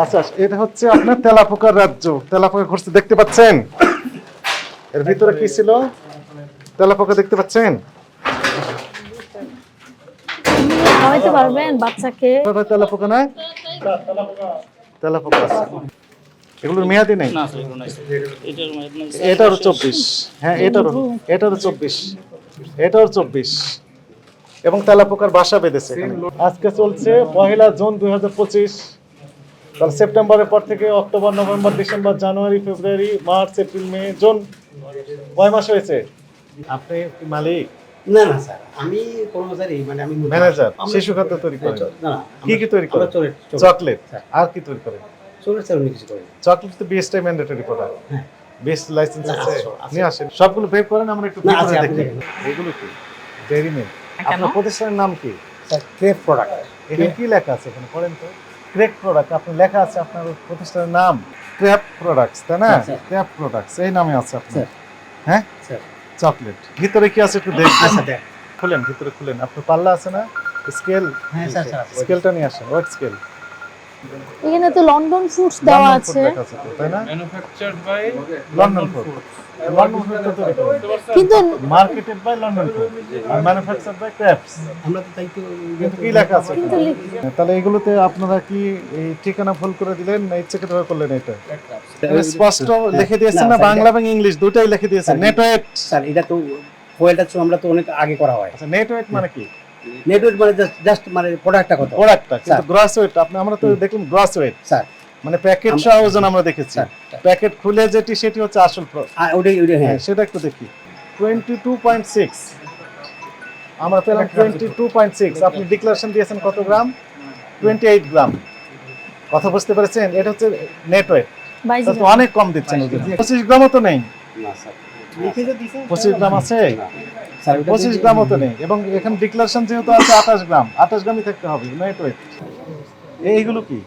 আচ্ছা এটা হচ্ছে আপনার তেলাপোকার রাজ্য। তেলাপোকা ঘুরছে দেখতে পাচ্ছেন? এর ভিতরে কি ছিল? তেলাপোকা দেখতে পাচ্ছেন? খাওয়াইতে পারবেন বাচ্চাকে। তেলাপোকা তেলাপোকা আছে। এগুলোর মেয়াদি নেই। না স্যার এগুলো নাই এটার এটারও চব্বিশ। হ্যাঁ এটারও এটারও চব্বিশ। এটারও চব্বিশ। এবং তেলাপোকার বাসা বেঁধেছে আজকে চলছে পহেলা জুন দুই হাজার পঁচিশ। তাহলে সেপ্টেম্বরের পর থেকে অক্টোবর নভেম্বর ডিসেম্বর জানুয়ারি ফেব্রুয়ারি মার্চ এপ্রিল মে জুন কয় মাস হয়েছে? আপনি কি মালিক? না না স্যার আমি কর্মচারী মানে আমি ম্যানেজার শিশু খাদ্য তৈরি করেন। না না কি কি তৈরি করেন? চকলেট হ্যাঁ। আর কি তৈরি করেন? চলে স্যার কিছু করেন চকলেট তো বিএসটাই ম্যান্ডেটরি প্রোডাক্ট হ্যাঁ। বেস্ট লাইসেন্স আছে। নিয়ে আসেন। সবগুলো বের করেন আমরা একটু দেখি। এগুলো কি? ডেইরি মিল্ক আপনার প্রতিষ্ঠানের নাম কি? স্যার ক্রেপ প্রোডাক্ট এখানে কি লেখা আছে? এখানে পড়েন তো। ক্রেক প্রোডাক্ট আপনার লেখা আছে আপনার প্রতিষ্ঠানের নাম। ক্র্যাপ প্রোডাক্টস তাই না? ক্র্যাপ প্রোডাক্টস এই নামে আছে আপনার। হ্যাঁ? স্যার। চকলেট ভিতরে কি আছে একটু দেখবেন। আচ্ছা দেখ। খুলেন ভিতরে খুলেন। আপনার পাল্লা আছে না? স্কেল হ্যাঁ স্কেলটা নিয়ে আসেন ওয়েট স্কেল এখানে তো লন্ডন ফুডস দেওয়া আছে। তাই না? Manufactured by London food London food তো কিন্তু মার্কেটেড বাই লন্ডন ফুড আর ম্যানুফ্যাকচার বাই ক্র্যাপস আমরা তো তাই তো কিন্তু কি লেখা আছে কিন্তু এখানে? তাহলে এগুলোতে আপনারা কি এই ঠিকানা ভুল করে দিলেন না ইচ্ছাকৃতভাবে করলেন এটা? স্পষ্ট লিখে দিয়েছেন না? বাংলা এবং ইংলিশ দুটাই লিখে দিয়েছেন। নেটওয়েট স্যার এটা তো ফয়েলটা তো আমরা তো অনেক আগে করা হয়। আচ্ছা নেটওয়েট মানে কি? নেটওয়ার্ক মানে জাস্ট মানে প্রোডাক্টটা কত? প্রোডাক্টটা কিন্তু। গ্রস ওয়েট আপনি আমরা তো দেখলাম গ্রস ওয়েট স্যার মানে প্যাকেট সহ ওজন আমরা দেখেছি। প্যাকেট খুলে যেটি সেটি হচ্ছে আসল ওটাই ওটাই হ্যাঁ। হ্যাঁ সেটা একটু দেখি। টোয়েন্টি টু পয়েন্ট সিক্স আমরা পেলাম টোয়েন্টি টু পয়েন্ট সিক্স আপনি ডিক্লারেশন দিয়েছেন কত গ্রাম? Twenty eight gram. কথা বুঝতে পেরেছেন? এটা হচ্ছে নেটওয়েট অনেক কম দিচ্ছেন ওজন। পঁচিশ গ্রামও তো নেই। না স্যার পঁচিশ গ্রাম আছে? পঁচিশ যদি- গ্রামও নেই। এবং এখানে ডিক্লারেশন যেহেতু আছে আঠাশ গ্রাম। আঠাশ গ্রামই থাকতে হবে নেটওয়েট এইগুলো কি?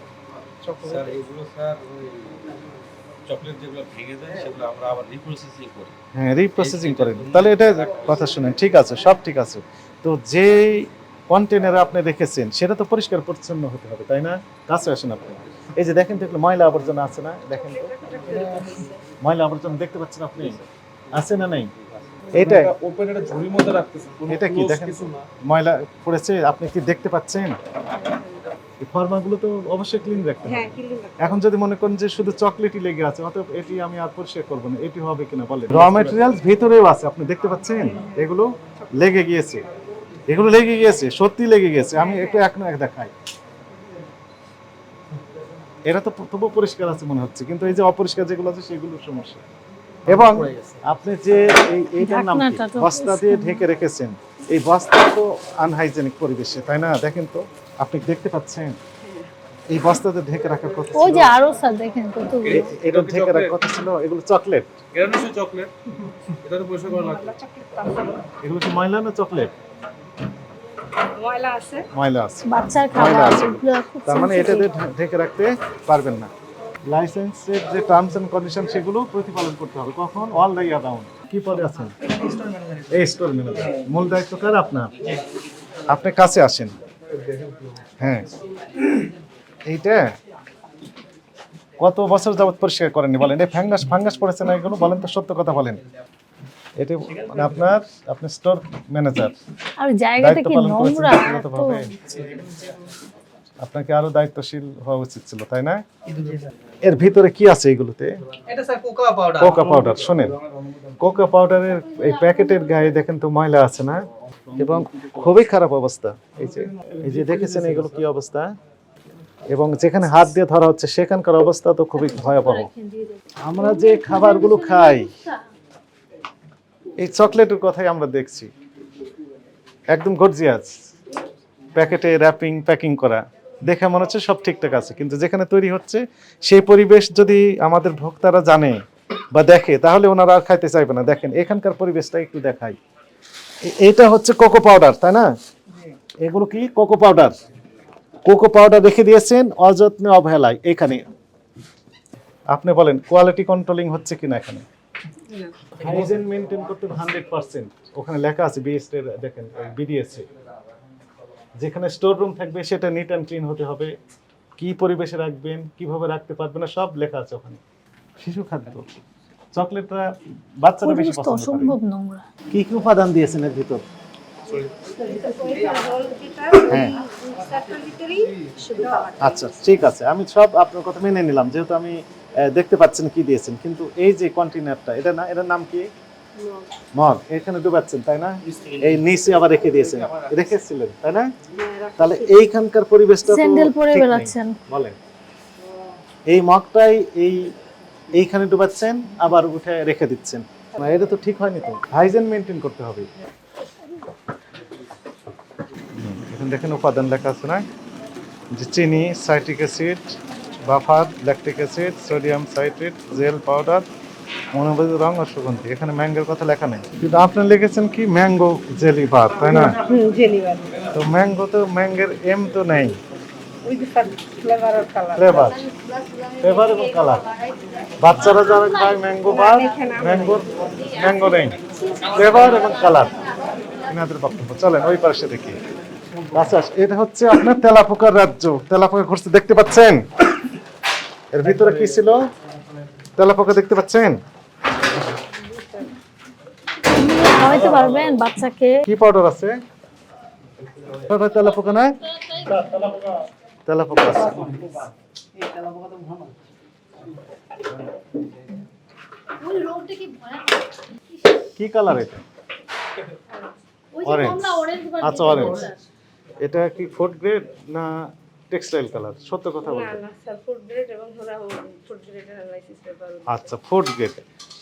স্যার এগুলো স্যার চকলেট যেগুলো ভেঙে যায় সেগুলো আমরা আবার রিপ্রসেসিং করি। হ্যাঁ রিপ্রসেসিং করেন। তাহলে এটা কথা শুনেন। ঠিক আছে সব ঠিক আছে। তো যে কন্টেনারে আপনি রেখেছেন সেটা তো পরিষ্কার পরিচ্ছন্ন হতে হবে তাই না? কাছে আসেন আপনি। এই যে দেখেন তো ময়লা আবর্জনা আছে না? দেখেন তো। ময়লা আবর্জনা দেখতে পাচ্ছেন আপনি? আছে না নেই? এইটা ওপেন একটা ঝুড়ির মধ্যে রাখতেছে এটা কি? দেখেন কিছু না। ময়লা পড়েছে আপনি কি দেখতে পাচ্ছেন? এই ফর্মাগুলো তো অবশ্যই ক্লিন রাখতে হবে। এখন যদি মনে করেন যে শুধু চকলেটই লেগে আছে অতএব এটি আমি আর পরিষ্কার করব না। এটি হবে কিনা বলেন। র ম্যাটেরিয়ালস ভিতরেও আছে আপনি দেখতে পাচ্ছেন? এগুলো লেগে গিয়েছে। এগুলো লেগে গিয়েছে সত্যি লেগে গিয়েছে। আমি একটু এক না এক দেখাই। এটা তো তবু পরিষ্কার আছে মনে হচ্ছে কিন্তু এই যে অপরিষ্কার যেগুলো আছে সেগুলোর সমস্যা। এবং আপনি যে এই এইটার নাম কি? বস্তা দিয়ে ঢেকে রেখেছেন। এই বস্তা তো আনহাইজেনিক পরিবেশে তাই না? দেখেন তো আপনি দেখতে পাচ্ছেন? এই বস্তাতে ঢেকে রাখার কথা ওই যে আরও স্যার দেখেন কত এটা ঢেকে রাখার কথা ছিল এগুলো চকলেট এটা নিশ্চয়ই চকলেট এটা তো পরিষ্কার করা লাগবে। এগুলো কি ময়লা না চকলেট ময়লা আছে। ময়লা আছে। বাচ্চার খাবার আছে। এগুলো খুব তার মানে এটা sensitive। দিয়ে ঢেকে রাখতে পারবেন না। লাইসেন্সের যে টার্মস এন্ড কন্ডিশন সেগুলো প্রতিপালন করতে হবে। কখন? অল দ্য ইয়ার রাউন্ড কি পদে আছেন? এই স্টোর ম্যানেজার মূল দায়িত্ব কার? আপনার। আপনি কাছে আসেন। হ্যাঁ। এইটা কত বছর যাবত পরিষ্কার করেননি বলেন? এই ফাঙ্গাস ফাঙ্গাস পড়েছে না এগুলো? বলেন তো সত্য কথা বলেন। এটা মানে আপনার আপনি স্টোর ম্যানেজার আর জায়গাটা কি নোংরা। আপনাকে আরও দায়িত্বশীল হওয়া উচিত ছিল তাই না? এর ভিতরে কি আছে এগুলোতে? এটা sir cocoa powder. Cocoa powder শোনেন। কোকা পাউডারের এই প্যাকেটের গায়ে দেখেন তো ময়লা আছে না? এবং খুবই খারাপ অবস্থা। এই যে এই যে দেখেছেন এগুলো কি অবস্থা? এবং যেখানে হাত দিয়ে ধরা হচ্ছে সেখানকার অবস্থা তো খুবই ভয়াবহ। আমরা যে খাবারগুলো খাই এই চকলেটের কথাই আমরা দেখছি। একদম গর্জিয়াস। প্যাকেটে র্যাপিং প্যাকিং করা। দেখে মনে হচ্ছে সব ঠিকঠাক আছে। কিন্তু যেখানে তৈরি হচ্ছে সেই পরিবেশ যদি আমাদের ভোক্তারা জানে বা দেখে তাহলে ওনারা আর খাইতে চাইবে না। দেখেন এখানকার পরিবেশটা একটু দেখাই। এটা হচ্ছে কোকো পাউডার তাই না? এগুলো কি? Cocoa powder. কোকো পাউডার রেখে দিয়েছেন অযত্নে অবহেলায় এখানে। আপনি বলেন কোয়ালিটি কন্ট্রোলিং হচ্ছে কিনা এখানে? হাইজেন মেনটেন করতে হান্ড্রেড পার্সেন্ট ওখানে লেখা আছে বিএস দেখেন বিডিএস যেখানে স্টোর রুম থাকবে সেটা নিট অ্যান্ড ক্লিন হতে হবে। কি পরিবেশে রাখবেন কীভাবে রাখতে পারবেন না সব লেখা আছে ওখানে। শিশু খাদ্য। চকলেটটা বাচ্চারা বেশি পছন্দ করে। অসম্ভব নোংরা। কি কি উপাদান দিয়েছেন এর ভিতর? হ্যাঁ। আচ্ছা ঠিক আছে। আমি সব আপনার কথা মেনে নিলাম যেহেতু আমি দেখতে পাচ্ছেন কি দিয়েছেন। কিন্তু এই যে কন্টেনারটা এটা না এটার নাম কি? মগ এখানে ডুবাচ্ছেন তাই না? এই নিচে আবার রেখে দিয়েছেন। রেখেছিলেন তাই না? তাহলে এইখানকার পরিবেশটা স্যান্ডেল পরে বেড়াচ্ছেন। বলেন। এই মগটাই এই এইখানে ডুবাচ্ছেন আবার উঠে রেখে দিচ্ছেন। না এটা তো ঠিক হয়নি তো। হাইজেন মেনটেন করতে হবে। এখানে দেখেন উপাদান লেখা আছে না? যে চিনি citric acid buffer lactic acid sodium citrate gel powder মনোবাদ রং ও সুগন্ধি এখানে ম্যাঙ্গোর কথা লেখা নেই। কিন্তু আপনি লিখেছেন কি? ম্যাঙ্গো জেলি বার তাই না? জেলিবার তো ম্যাঙ্গো তো ম্যাঙ্গের এম তো নেই। ফ্লেভার ফ্লেভার ফ্লেভার এবং কালার বাচ্চারা যারা খায় ম্যাঙ্গো বার ম্যাঙ্গো ম্যাঙ্গো নেই। ফ্লেভার এবং কালার এনাদের বক্তব্য। চলেন ওই পাশে দেখি। আচ্ছা এটা হচ্ছে আপনার তেলাপোকার রাজ্য। তেলাপোকা ঘুরতে দেখতে পাচ্ছেন? এর ভিতরে কি ছিল? তেলাপোকা দেখতে পাচ্ছেন? খাওয়াইতে পারবেন বাচ্চাকে। কি পাউডার আছে? ওটা তেলাপোকা না তেলাপোকা আছে। কি কালার এটা? অরেঞ্জ আচ্ছা অরেঞ্জ এটা কি ফুড গ্রেড না টেক্সটাইল কালার সত্য কথা না বলতে। আচ্ছা ফুড গ্রেড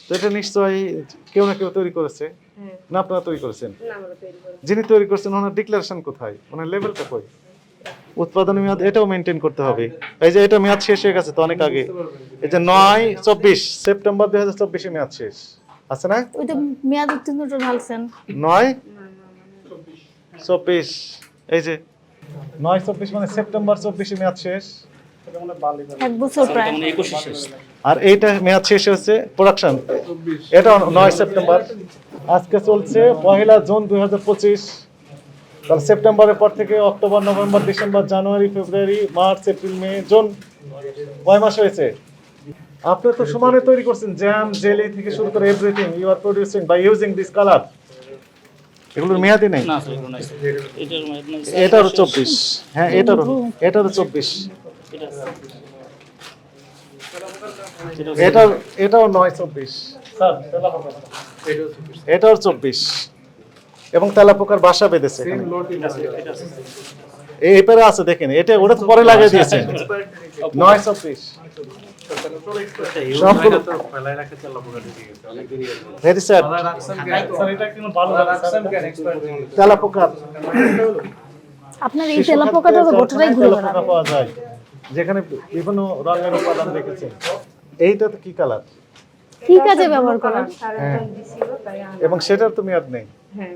তো এটা নিশ্চয়ই কেউ না কেউ তৈরি করেছে? হ্যাঁ। না আপনারা তৈরি করেছেন? না আমরা তৈরি করি যিনি তৈরি করছেন ওনার ডিক্লারেশন কোথায়? ওনার লেভেলটা কই? উৎপাদন মেয়াদ এটাও মেনটেন করতে হবে। এই যে এটা মেয়াদ শেষ হয়ে গেছে তো অনেক আগে। এই যে নয় চব্বিশ সেপ্টেম্বর দুই হাজার চব্বিশে মেয়াদ শেষ। আছে না? ওই তো মেয়াদ উত্তীর্ণটা ঢালছেন। নয়? চব্বিশ। এই যে নয় চব্বিশ মানে সেপ্টেম্বর চব্বিশে মেয়াদ শেষ। এক বছর প্রায়। একুশে শেষ। আর এইটা মেয়াদ শেষ হচ্ছে প্রোডাকশন এটা নয় সেপ্টেম্বর। আজকে চলছে পহেলা জুন দুই হাজার পঁচিশ। তাহলে সেপ্টেম্বরের পর থেকে অক্টোবর নভেম্বর ডিসেম্বর জানুয়ারি ফেব্রুয়ারি মার্চ এপ্রিল মে জুন কয় মাস হয়েছে। আপনি তো সমানে তৈরি করছেন। জ্যাম জেলি থেকে শুরু করে everything you are producing by using this colour এগুলোর মেয়াদি নেই? না স্যার এগুলো নাই। এটার মেয়াদ নাই এটারও চব্বিশ। হ্যাঁ এটারও এটারও চব্বিশ। এটা এটাও এটাও নয় চব্বিশ। এটাও চব্বিশ। এবং তেলাপোকার বাসা বেঁধেছে এখানে। এই এপারে আছে দেখেন এটা ওটা তো পরে লাগিয়ে দিয়েছে। নয় চব্বিশ সবগুলো ভেরি স্যাড আপনার এই তেলাপোকাটা তো গোটাটাই ঘুরে পাওয়া যায়। যেখানে বিভিন্ন রঙের উপাদান রেখেছে এইটা তো কি কালার কি কাজে ব্যবহার তাই আনা- এবং সেটার তো মেয়াদ নেই। হ্যাঁ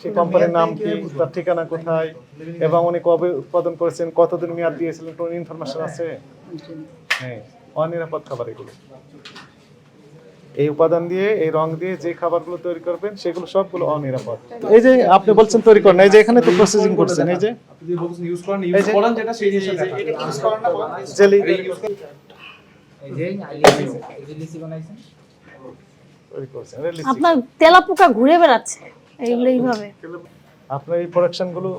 সেই কোম্পানির নাম কি তার ঠিকানা কোথায় এবং উনি কবে উৎপাদন করেছেন কতদিন মেয়াদ দিয়েছিলেন কোনো ইনফরমেশন আছে হ্যাঁ অনিরাপদ খাবার এগুলো এই উপাদান দিয়ে এই রং দিয়ে যে খাবারগুলো তৈরি করবেন সেগুলো সবগুলো অনিরাপদ এই যে আপনি বলছেন তৈরি করেন এই যে এখানে তো প্রসেসিং করছেন এই যে। আপনার তেলাপোকা ঘুরে বেড়াচ্ছে এইগুলো এইভাবে আপনার এই প্রোডাকশনগুলো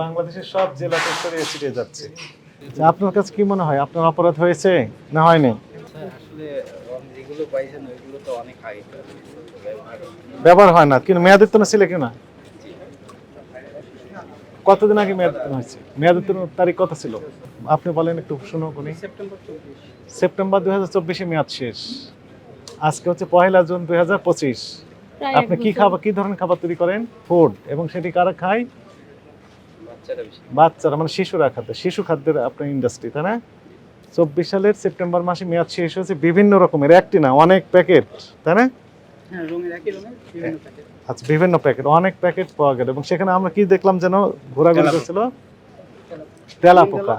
বাংলাদেশের সব জেলাতে ছড়িয়ে ছিটিয়ে যাচ্ছে। আচ্ছা, আপনার কাছে কি মনে হয়? আপনার অপরাধ হয়েছে না হয়নি? যেগুলো পাইছেন ওইগুলো তো অনেক আগে ব্যবহার হয় না কিন্তু মেয়াদোত্তর ছিল কি না কতদিন আগে মেয়াদোত্তর হয়েছে? মেয়াদোত্তর তারিখ কত ছিল? আপনি বলেন একটু শুনো কোনি সেপ্টেম্বর দুই হাজার চব্বিশে মেয়াদ শেষ। আজকে হচ্ছে পহেলা জুন দুই হাজার পঁচিশ। আপনি কি খাবার কি ধরনের খাবার তৈরি করেন? ফুড এবং সেটি কারা খায়? বাচ্চারা বাচ্চারা মানে শিশুরা খাদ্য। শিশু খাদ্যের আপনার ইন্ডাস্ট্রি তাই না? চব্বিশ সালের সেপ্টেম্বর মাসে মেয়াদ শেষ হয়েছে বিভিন্ন রকমের। একটি না অনেক প্যাকেট তাই না? হ্যাঁ প্যাকেট। আচ্ছা বিভিন্ন প্যাকেট অনেক প্যাকেট পাওয়া গেল। এবং সেখানে আমরা কি দেখলাম যেন ঘোরাঘুরি করছিল তেলা পোকা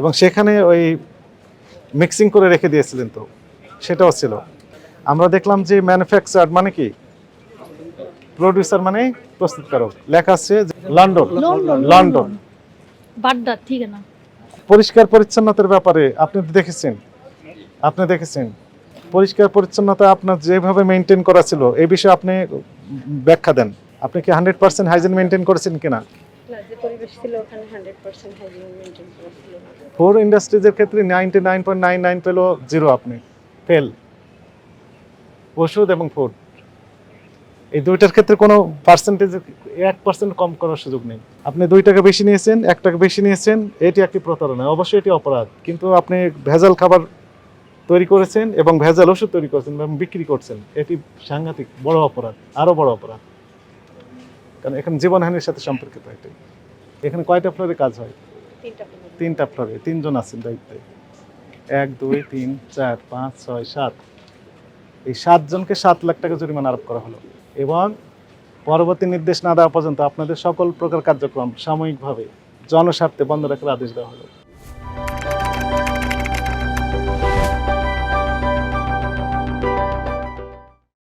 এবং সেখানে ওই মিক্সিং করে রেখে দিয়েছিলেন তো। সেটাও ছিল। আমরা দেখলাম যে ম্যানুফ্যাকচার মানে কি? প্রডিউসার মানে প্রস্তুতকারক। লেখা আছে যে লন্ডন লন্ডন, লন্ডন বাড্ডা ঠিক না? পরিষ্কার পরিচ্ছন্নতার ব্যাপারে আপনি দেখেছেন। আপনি দেখেছেন। পরিষ্কার পরিচ্ছন্নতা আপনার যেভাবে মেনটেন করা ছিল এই বিষয়ে আপনি ব্যাখ্যা দেন। আপনি কি হান্ড্রেড পার্সেন্ট হাইজিন মেনটেন করেছেন কিনা? না যে পরিবেশ ছিল ওখানে হান্ড্রেড পার্সেন্ট হাইজিন মেনটেন করা ছিল। ফোর ইন্ডাস্ট্রিজের ক্ষেত্রে ninety nine point nine nine পেল জিরো আপনি। ফেল ওষুধ এবং ফুড এই দুইটার ক্ষেত্রে কোনো পার্সেন্টেজ এক পার্সেন্ট কম করার সুযোগ নেই। আপনি দুই টাকা বেশি নিয়েছেন এক টাকা বেশি নিয়েছেন এটি একটি প্রতারণা। অবশ্যই এটি অপরাধ। কিন্তু আপনি ভেজাল খাবার তৈরি করেছেন এবং ভেজাল ওষুধ তৈরি করেছেন এবং বিক্রি করছেন এটি সাংঘাতিক বড় অপরাধ আরও বড় অপরাধ। কারণ এখানে জীবনহানির সাথে সম্পর্কিত এটি এখানে কয়টা ফ্লোরে কাজ হয়? তিনটা ফ্লোরে তিনজন আছেন দায়িত্বে। এক দুই তিন চার পাঁচ ছয় সাত। এই সাতজনকে সাত লাখ টাকা জরিমানা আরোপ করা হলো। এবং পরবর্তী নির্দেশ না দেওয়া পর্যন্ত আপনাদের সকল প্রকার কার্যক্রম সাময়িকভাবে জনস্বার্থে বন্ধ রাখার আদেশ দেওয়া হলো।